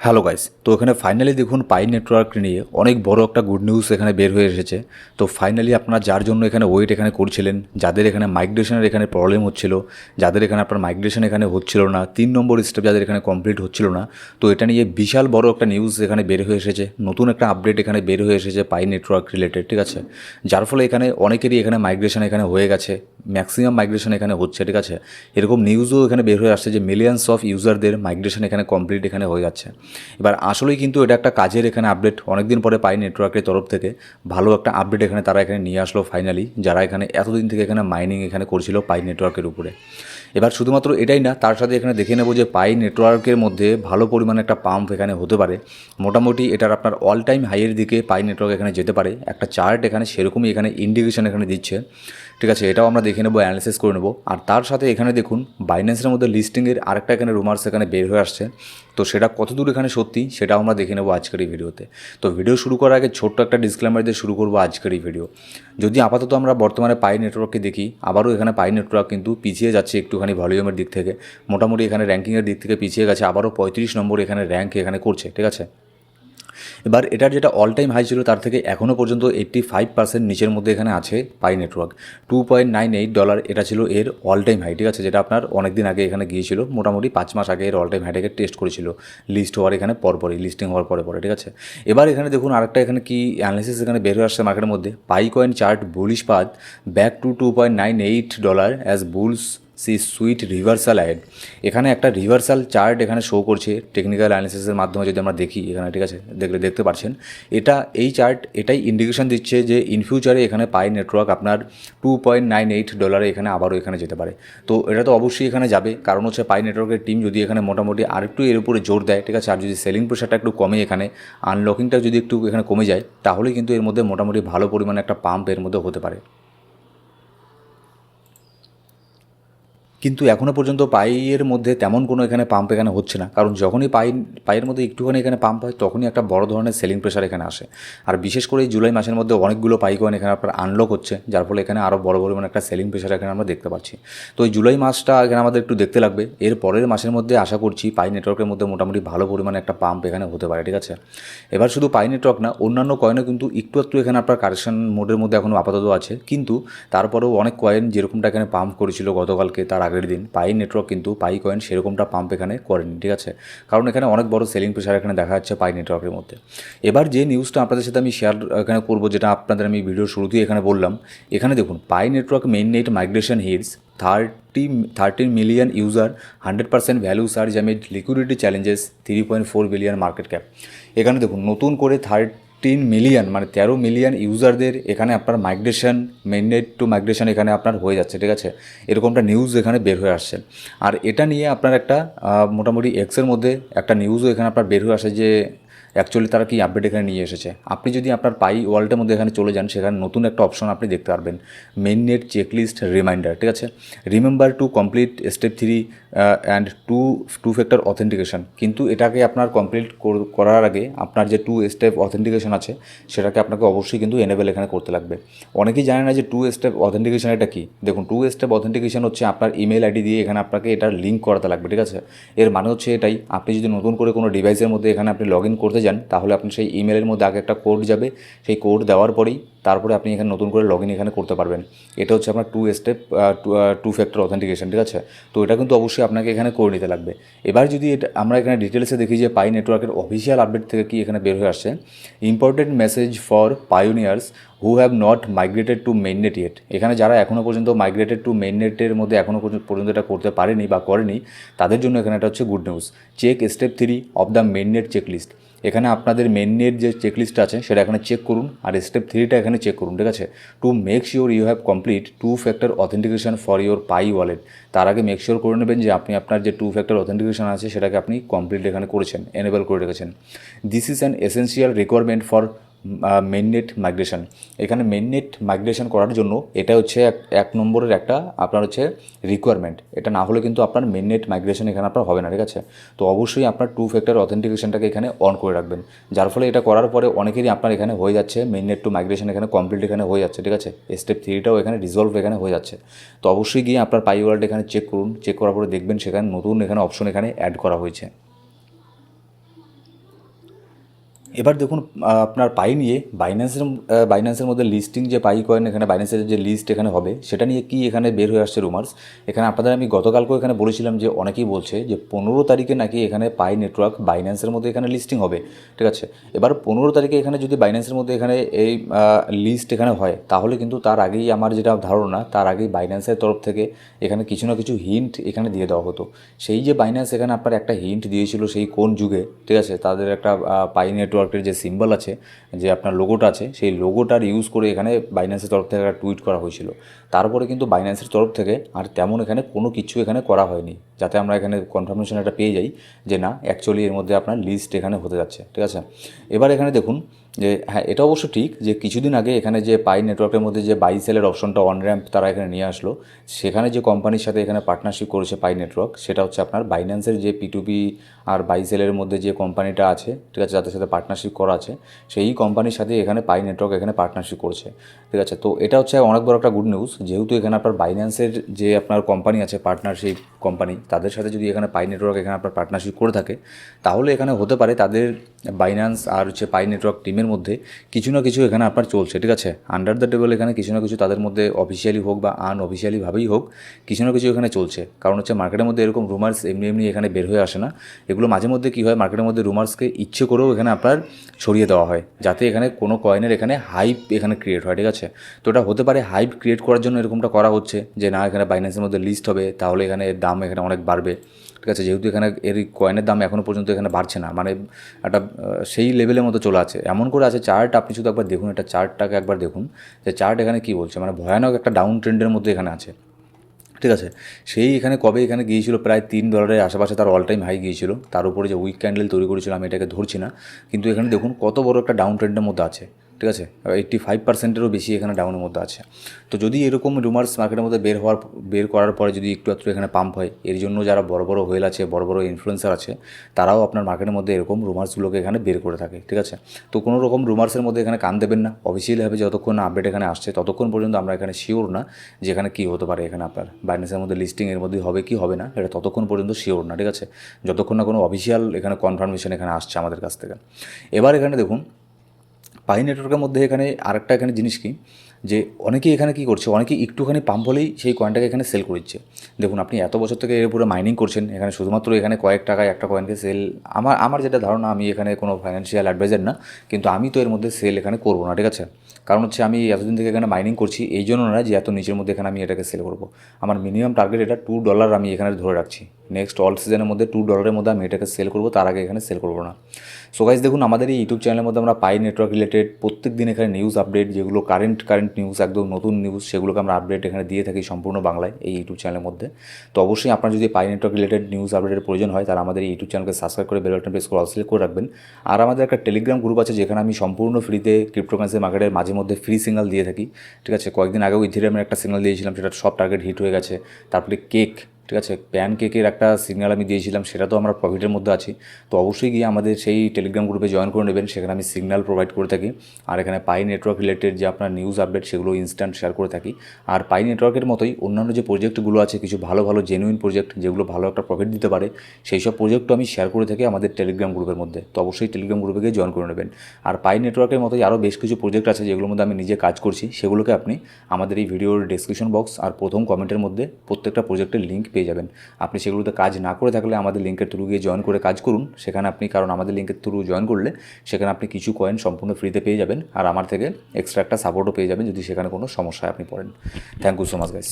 Hello guys তো এখানে finally দেখুন পাই নেটওয়ার্ক নিয়ে অনেক বড় একটা গুড নিউজ এখানে বের হয়ে এসেছে। তো ফাইনালি আপনারা যার জন্য এখানে ওয়েট এখানে করছিলেন, যাদের এখানে মাইগ্রেশনের এখানে প্রবলেম হচ্ছিল, যাদের এখানে আপনার মাইগ্রেশন এখানে হচ্ছিল না, তিন নম্বর স্টেপ যাদের এখানে কমপ্লিট হচ্ছিল না, তো এটা নিয়ে বিশাল বড় একটা নিউজ এখানে বের হয়ে এসেছে। নতুন একটা আপডেট এখানে বের হয়ে এসেছে পাই নেটওয়ার্ক রিলেটেড ঠিক আছে? যার ফলে এখানে অনেকেরই এখানে মাইগ্রেশন এখানে হয়ে গেছে ম্যাক্সিমাম মাইগ্রেশন এখানে হচ্ছে, ঠিক আছে? এরকম নিউজও এখানে বের হয়ে আসছে যে মিলিয়ন্স অফ ইউজারদের মাইগ্রেশন এখানে কমপ্লিট এখানে হয়ে যাচ্ছে। এবার আসলেই কিন্তু এটা একটা কাজের এখানে আপডেট অনেকদিন পরে পাই নেটওয়ার্কের তরফ থেকে। ভালো একটা আপডেট এখানে তারা এখানে নিয়ে আসলো ফাইনালি যারা এখানে এতদিন থেকে এখানে মাইনিং এখানে করছিল পাই নেটওয়ার্কের উপরে। এবার শুধুমাত্র এটাই না, তার সাথে এখানে দেখে নেব যে পাই নেটওয়ার্কের মধ্যে ভালো পরিমাণে একটা পাম্প এখানে হতে পারে। মোটামুটি এটার আপনার অল টাইম হাইয়ের দিকে পাই নেটওয়ার্ক এখানে যেতে পারে। একটা চার্ট এখানে সেরকমই এখানে ইন্ডিকেশন এখানে দিচ্ছে। ঠিক আছে, এটাও আমরা দেখে নেব অ্যানালিসিস করে নেব। আর তার সাথে এখানে দেখুন বাইন্যান্সের মধ্যে লিস্টিংয়ের আরেকটা এখানে রুমার্স এখানে বের হয়ে আসছে। তো সেটা কতদূর এখানে সত্যি, সেটাও আমরা দেখে নেব আজকের এই ভিডিওতে তো। ভিডিও শুরু করার আগে ছোট্ট একটা ডিসক্লেমার দিয়ে শুরু করব আজকের এই ভিডিও যদি আপাতত আমরা বর্তমানে পাই নেটওয়ার্ককে দেখি, আবারও এখানে পাই নেটওয়ার্ক কিন্তু পিছিয়ে যাচ্ছে একটুখানি ভলিউমের দিক থেকে। মোটামুটি এখানে র্যাঙ্কিংয়ের দিক থেকে পিছিয়ে গেছে, আবারও পঁয়ত্রিশ নম্বর এখানে র্যাঙ্ক এখানে করছে, ঠিক আছে? এবার এটার যেটা অল টাইম হাই ছিল তার থেকে এখনও পর্যন্ত এইট্টি ফাইভ পার্সেন্ট নিচের মধ্যে এখানে আছে Pi network two point nine eight dollar এটা ছিল এর অল টাইম হাই ঠিক আছে? যেটা আপনার অনেক দিন আগে এখানে গিয়েছিল, মোটামুটি পাঁচ মাস আগে এর অল টাইম হাইটাকে টেস্ট করেছিল। লিস্ট হওয়ার এখানে পরপরই লিস্টিং হওয়ার পরে পরে ঠিক আছে? এবার এখানে দেখুন আরেকটা এখানে কি অ্যানালিসিস এখানে বের হয়ে আসছে মার্কেটের মধ্যে। Pi coin chart bullish path back to two point nine eight dollar as bulls see sweet reversal ad. এখানে একটা রিভার্সাল চার্ট এখানে শো করছে টেকনিক্যাল অ্যানালিসিসের মাধ্যমে যদি আমরা দেখি এখানে, ঠিক আছে? দেখলে দেখতে পাচ্ছেন এটা, এই চার্ট এটাই ইন্ডিকেশন দিচ্ছে যে ইন ফিউচারে এখানে পাই নেটওয়ার্ক আপনার টু পয়েন্ট নাইন এইট ডলারে এখানে আবারও এখানে যেতে পারে। তো এটা তো অবশ্যই এখানে যাবে। কারণ হচ্ছে পাই নেটওয়ার্কের টিম যদি এখানে মোটামুটি আরেকটু এর উপরে জোর দেয়, ঠিক আছে? আর যদি সেলিং প্রেশারটা একটু কমে এখানে আনলকিংটা যদি একটু এখানে কমে যায়, তাহলে কিন্তু এর মধ্যে মোটামুটি ভালো পরিমাণে একটা পাম্পের মধ্যে হতে পারে। কিন্তু এখনও পর্যন্ত পাইয়ের মধ্যে তেমন কোনো এখানে পাম্প এখানে হচ্ছে না। কারণ যখনই পাই পাইয়ের মধ্যে একটুখানি এখানে পাম্প হয়, তখনই একটা বড় ধরনের সেলিং প্রেশার এখানে আসে। আর বিশেষ করে এই জুলাই মাসের মধ্যে অনেকগুলো পাই কয়েন এখানে আপনার আনলক হচ্ছে, যার ফলে এখানে আরও বড় পরিমাণে একটা সেলিং প্রেশার এখানে আমরা দেখতে পাচ্ছি। তো এই জুলাই মাসটা এখানে আমাদের একটু দেখতে লাগবে। এর পরের মাসের মধ্যে আশা করছি পাই নেটওয়ার্কের মধ্যে মোটামুটি ভালো পরিমাণে একটা পাম্প এখানে হতে পারে, ঠিক আছে? এবার শুধু পাই নেটওয়ার্ক না, অন্যান্য কয়েনও কিন্তু একটু একটু এখানে আপনার কারেকশন মোডের মধ্যে এখনও আপাতত আছে। কিন্তু তারপরেও অনেক কয়েন যেরকমটা এখানে পাম্প করেছিল গতকালকে, তার আগের দিন, পাই নেটওয়ার্ক কিন্তু পাই কয়েন সেরকমটা পাম্প এখানে করেনি, ঠিক আছে? কারণ এখানে অনেক বড় সেলিং প্রেশার এখানে দেখা যাচ্ছে পাই নেটওয়ার্কের মধ্যে। এবার যে নিউজটা আপনাদের সাথে আমি শেয়ার এখানে করব, যেটা আপনাদের আমি ভিডিও শুরুতেই এখানে বললাম, এখানে দেখুন, Pi network mainnet migration hits thirty thirteen million user hundred percent value surge amid liquidity challenges three point four billion market cap এখানে দেখুন, নতুন করে থার্ড তিন মিলিয়ন মানে তেরো মিলিয়ন ইউজারদের এখানে আপনার মাইগ্রেশন মেননেট টু মাইগ্রেশন এখানে আপনার হয়ে যাচ্ছে, ঠিক আছে? এরকমটা নিউজ এখানে বের হয়ে আসছে। আর এটা নিয়ে আপনার একটা মোটামুটি এক্সের মধ্যে একটা নিউজও এখানে আপনার বের হয়ে আসে যে অ্যাকচুয়ালি তারা কি আপডেট এখানে নিয়ে এসেছে? আপনি যদি আপনার পাই ওয়ার্ল্ডের মধ্যে এখানে চলে যান, সেখানে নতুন একটা অপশন আপনি দেখতে পারবেন। মেন নেট চেকলিস্ট রিমাইন্ডার ঠিক আছে? Remember to complete step three and two two factor authentication কিন্তু এটাকে আপনার কমপ্লিট করার আগে আপনার যে টু স্টেপ অথেন্টিকেশন আছে, সেটাকে আপনাকে অবশ্যই কিন্তু এনেবেল এখানে করতে লাগবে। অনেকেই জানে না যে টু স্টেপ অথেন্টিকেশন এটা কি? দেখুন টু স্টেপ অথেন্টিকেশন হচ্ছে আপনার ইমেল আইডি দিয়ে এখানে আপনাকে এটার লিঙ্ক করাতে লাগবে, ঠিক আছে? এর মানে হচ্ছে এটাই, আপনি যদি নতুন করে কোনো ডিভাইসের মধ্যে এখানে আপনি লগ ইন করতে যান, তাহলে আপনি সেই ইমেলের মধ্যে আগে একটা কোড যাবে। সেই কোড দেওয়ার পরেই তারপরে আপনি এখানে নতুন করে লগ ইন এখানে করতে পারবেন। এটা হচ্ছে আপনার two step two factor authentication ঠিক আছে? তো এটা কিন্তু অবশ্যই আপনাকে এখানে করে নিতে লাগবে। এবার যদি এটা, আমরা এখানে ডিটেলসে দেখি যে পাই নেটওয়ার্কের অফিসিয়াল আপডেট থেকে কি এখানে বের হয়ে আসছে important message for pioneers who have not migrated to mainnet yet এখানে যারা এখনও পর্যন্ত মাইগ্রেটেড টু মেইননেটের মধ্যে এখনও পর্যন্ত এটা করতে পারেনি বা করেনি, তাদের জন্য এখানে এটা হচ্ছে good news check step three of the mainnet checklist এখানে আপনাদের মেনের যে চেকলিস্ট আছে, সেটা এখানে চেক করুন আর স্টেপ থ্রিটা এখানে চেক করুন, ঠিক আছে? To make sure you have complete two factor authentication for your Pi wallet তার আগে মেক শিওর করে নেবেন যে আপনি আপনার যে টু ফ্যাক্টর অথেন্টিকেশন আছে, সেটাকে আপনি কমপ্লিট এখানে করেছেন এনেবল করে রেখেছেন। This is an essential requirement for mainnet migration এখানে মেননেট মাইগ্রেশন করার জন্য এটা হচ্ছে এক এক নম্বরের একটা আপনার হচ্ছে রিকোয়ারমেন্ট এটা না হলে কিন্তু আপনার মেননেট মাইগ্রেশন এখানে আপনার হবে না, ঠিক আছে? তো অবশ্যই আপনার টু ফ্যাক্টর অথেন্টিকেশনটাকে এখানে অন করে রাখবেন। যার ফলে এটা করার পরে অনেকেরই আপনার এখানে হয়ে যাচ্ছে মেননেট টু মাইগ্রেশন এখানে কমপ্লিট এখানে হয়ে যাচ্ছে, ঠিক আছে? স্টেপ থ্রিটাও এখানে রিজলভ এখানে হয়ে যাচ্ছে। তো অবশ্যই গিয়ে আপনার পাই ওয়ার্ল্ড এখানে চেক করুন। চেক করার পরে দেখবেন সেখানে নতুন এখানে অপশন এখানে অ্যাড করা হয়েছে। এবার দেখুন আপনার পাই নিয়ে বাইন্যান্সের বাইন্যান্সের মধ্যে লিস্টিং যে পাই কয়েন এখানে বাইন্যান্সের যে লিস্ট এখানে হবে, সেটা নিয়ে কি এখানে বের হয়ে আসছে রুমার্স এখানে আপনাদের আমি গতকালকেও এখানে বলেছিলাম যে অনেকেই বলছে যে পনেরো তারিখে নাকি এখানে পাই নেটওয়ার্ক বাইন্যান্সের মধ্যে এখানে লিস্টিং হবে, ঠিক আছে? এবার পনেরো তারিখে এখানে যদি বাইন্যান্সের মধ্যে এখানে এই লিস্ট এখানে হয়, তাহলে কিন্তু তার আগেই আমার যেটা ধারণা, তার আগেই বাইন্যান্সের তরফ থেকে এখানে কিছু না কিছু হিন্ট এখানে দিয়ে দেওয়া হতো। সেই যে বাইন্যান্স এখানে আপনার একটা হিন্ট দিয়েছিল সেই কোন যুগে, ঠিক আছে? তাদের একটা পাই নেটওয়ার্কের যে সিম্বল আছে, যে আপনার লোগোটা আছে, সেই লোগোটার ইউজ করে এখানে বাইন্যান্সের তরফ থেকে একটা টুইট করা হয়েছিল। তারপরে কিন্তু বাইন্যান্সের তরফ থেকে আর তেমন এখানে কোনো কিছু এখানে করা হয়নি, যাতে আমরা এখানে কনফার্মেশন একটা পেয়ে যাই যে না অ্যাকচুয়ালি এর মধ্যে আপনার লিস্ট এখানে হতে যাচ্ছে, ঠিক আছে? এবার এখানে দেখুন যে হ্যাঁ এটা অবশ্য ঠিক যে কিছুদিন আগে এখানে যে পাই নেটওয়ার্কের মধ্যে যে বাই সেলের অপশনটা অন র্যাম্প তারা এখানে নিয়ে আসলো, সেখানে যে কোম্পানির সাথে এখানে পার্টনারশিপ করেছে পাই নেটওয়ার্ক সেটা হচ্ছে আপনার বাইন্যান্সের যে পিটুপি আর বাই সেলের মধ্যে যে কোম্পানিটা আছে, ঠিক আছে, যাদের সাথে পার্টনারশিপ করা আছে, সেই কোম্পানির সাথে এখানে পাই নেটওয়ার্ক এখানে পার্টনারশিপ করছে। ঠিক আছে? তো এটা হচ্ছে অনেক বড় একটা গুড নিউজ যেহেতু এখানে আপনার বাইন্যান্সের যে আপনার কোম্পানি আছে পার্টনারশিপ কোম্পানি তাদের সাথে যদি এখানে পাই নেটওয়ার্ক এখানে আপনার পার্টনারশিপ করে থাকে, তাহলে এখানে হতে পারে তাদের বাইন্যান্স আর হচ্ছে পাই নেটওয়ার্ক টিমের মধ্যে কিছু না কিছু এখানে আপনার চলছে, ঠিক আছে? আন্ডার দ্য টেবল এখানে কিছু না কিছু তাদের মধ্যে অফিসিয়ালি হোক বা আনঅফিসিয়ালিভাবেই হোক, কিছু না কিছু এখানে চলছে। কারণ হচ্ছে মার্কেটের মধ্যে এরকম রুমার্স এমনি এমনি এখানে বের হয়ে আসে না। এগুলো মাঝে মধ্যে কী হয় মার্কেটের মধ্যে রুমার্সকে ইচ্ছে করেও এখানে আপনার ছড়িয়ে দেওয়া হয়, যাতে এখানে কোনো কয়েনের এখানে হাইপ এখানে ক্রিয়েট হয়, ঠিক আছে? তো এটা হতে পারে হাইপ ক্রিয়েট করার জন্য এরকমটা করা হচ্ছে, যে না, এখানে বাইন্যান্সের মধ্যে লিস্ট হবে, তাহলে এখানে দাম এখানে অনেক বাড়বে, ঠিক আছে? যেহেতু এখানে এর কয়েনের দাম এখনও পর্যন্ত এখানে বাড়ছে না মানে একটা সেই লেভেলের মতো চলে আছে। এমন করে আছে চার্ট আপনি শুধু একবার দেখুন এটা চার্টটাকে একবার দেখুন, যে চার্ট এখানে কী বলছে? মানে ভয়ানক একটা ডাউন ট্রেন্ডের মধ্যে এখানে আছে। ঠিক আছে? সেই এখানে কবে এখানে গিয়েছিল? প্রায় তিন ডলারের আশেপাশে তার অল টাইম হাই গিয়েছিল। তার উপরে যে উইক ক্যান্ডেল তৈরি করেছিল, আমি এটাকে ধরছি না। কিন্তু এখানে দেখুন কত বড় একটা ডাউন ট্রেন্ডের মধ্যে আছে। ঠিক আছে? এইট্টি ফাইভ পার্সেন্টেরও বেশি এখানে ডাউনের মধ্যে আছে। তো যদি এরকম রুমার্স মার্কেটের মধ্যে বের হওয়ার, বের করার পরে যদি একটু একটু এখানে পাম্প হয়, এর জন্য যারা বড় বড় হোয়েল আছে, বড় বড় ইনফ্লুয়েন্সার আছে, তারাও আপনার মার্কেটের মধ্যে এরকম রুমার্সগুলোকে এখানে বের করে থাকে, ঠিক আছে? তো কোনো রকম রুমার্সের মধ্যে এখানে কান দেবেন না। অফিসিয়ালিভাবে যতক্ষণ না আপডেট এখানে আসছে, ততক্ষণ পর্যন্ত আমরা এখানে শিওর না যে এখানে কী হতে পারে এখানে আপনার। বাইন্যান্সের মধ্যে লিস্টিং এর মধ্যে হবে কি হবে না, এটা ততক্ষণ পর্যন্ত শিওর না, ঠিক আছে? যতক্ষণ না কোনো অফিসিয়াল এখানে কনফার্মেশন এখানে আসছে আমাদের কাছ থেকে। এবার এখানে দেখুন পাই নেটওয়ার্কের মধ্যে এখানে আরেকটা এখানে জিনিস কি? যে অনেকেই এখানে কী করছে? অনেকেই একটুখানি পাম্প হলেই সেই কয়েনটাকে এখানে সেল করে দিচ্ছে দেখুন, আপনি এত বছর থেকে এর পুরো মাইনিং করছেন, এখানে শুধুমাত্র এখানে কয়েক টাকায় একটা কয়েনকে সেল আমার আমার যেটা ধারণা, আমি এখানে কোনো ফাইন্যান্সিয়াল অ্যাডভাইজার না, কিন্তু আমি তো এর মধ্যে সেল এখানে করব না, ঠিক আছে? কারণ হচ্ছে আমি এতদিন থেকে এখানে মাইনিং করছি, এই জন্য না যে এত নিচের মধ্যে এখানে আমি এটাকে সেল করব। আমার মিনিমাম টার্গেট এটা টু ডলার আমি এখানে ধরে রাখছি। নেক্সট অল সিজনের মধ্যে টু ডলারের মধ্যে আমি এটাকে সেল করব, তার আগে এখানে সেল করব না। সো গাইজ দেখুন, আমাদের এই ইউটিউব চ্যানেলের মধ্যে আমরা পাই নেটওয়ার্ক রিলেটেড প্রত্যেক দিন এখানে নিউজ আপডেট যেগুলো কারেন্ট কারেন্ট নিউজ একদম নতুন নিউজ সেগুলোকে আমরা আপডেট এখানে দিয়ে থাকি সম্পূর্ণ বাংলায় এই ইউটিউব চ্যানেলের মধ্যে। তো অবশ্যই আপনার যদি পাই নেটওয়ার্ক রিলেটেড নিউজ আপডেটের প্রয়োজন হয়, তাহলে আমাদের এই ইউটিউব চ্যানেলকে সাবস্ক্রাইব করে বেল বাটন প্রেস করে অল সিলেক্ট করে রাখবেন। আর আমাদের একটা টেলিগ্রাম গ্রুপ আছে, যেখানে আমি সম্পূর্ণ ফ্রিতে ক্রিপ্টোকারেন্সি মার্কেটের মাঝে মধ্যে ফ্রি সিগনাল দিয়ে থাকি। ঠিক আছে, কয়েকদিন আগেও ইথিরিয়ামের একটা সিগনাল দিয়েছিলাম, সেটা সব টার্গেট হিট হয়ে গেছে। তারপরে কেক ঠিক আছে প্যান কেকের একটা সিগনাল আমি দিয়েছিলাম, সেটা তো আমরা প্রফিটের মধ্যে আছি। তো অবশ্যই গিয়ে আমাদের সেই টেলিগ্রাম গ্রুপে জয়েন করে নেবেন, সেখানে আমি সিগনাল প্রোভাইড করে থাকি। আর এখানে পাই নেটওয়ার্ক রিলেটেড যে আপনার নিউজ আপডেট সেগুলো ইনস্ট্যান্ট শেয়ার করে থাকি। আর পাই নেটওয়ার্কের মতোই অন্যান্য যে প্রজেক্টগুলো আছে, কিছু ভালো ভালো জেনুইন প্রজেক্ট যেগুলো ভালো একটা প্রফিট দিতে পারে, সেই সব প্রজেক্টও আমি শেয়ার করে থাকি আমাদের টেলিগ্রাম গ্রুপের মধ্যে। তো অবশ্যই টেলিগ্রাম গ্রুপে গিয়ে জয়েন করে নেবেন। আর পাই নেটওয়ার্কের মতোই আরও বেশ কিছু প্রজেক্ট আছে, যেগুলোর মধ্যে আমি নিজে কাজ করছি। সেগুলোকে আপনি আমাদের এই ভিডিওর ডেসক্রিপশন বক্স আর প্রথম কমেন্টের মধ্যে প্রত্যেকটা প্রজেক্টের লিঙ্ক পেয়ে যাবেন। আপনি সেগুলোতে কাজ না করে থাকলে আমাদের লিঙ্কের থ্রু গিয়ে জয়েন করে কাজ করুন। সেখানে আপনি, কারণ আমাদের লিঙ্কের থ্রু জয়েন করলে সেখানে আপনি কিছু কয়েন সম্পূর্ণ ফ্রিতে পেয়ে যাবেন। আর আমার থেকে এক্সট্রা একটা সাপোর্টও পেয়ে যাবেন যদি সেখানে কোনো সমস্যায় আপনি পড়েন। Thank you so much guys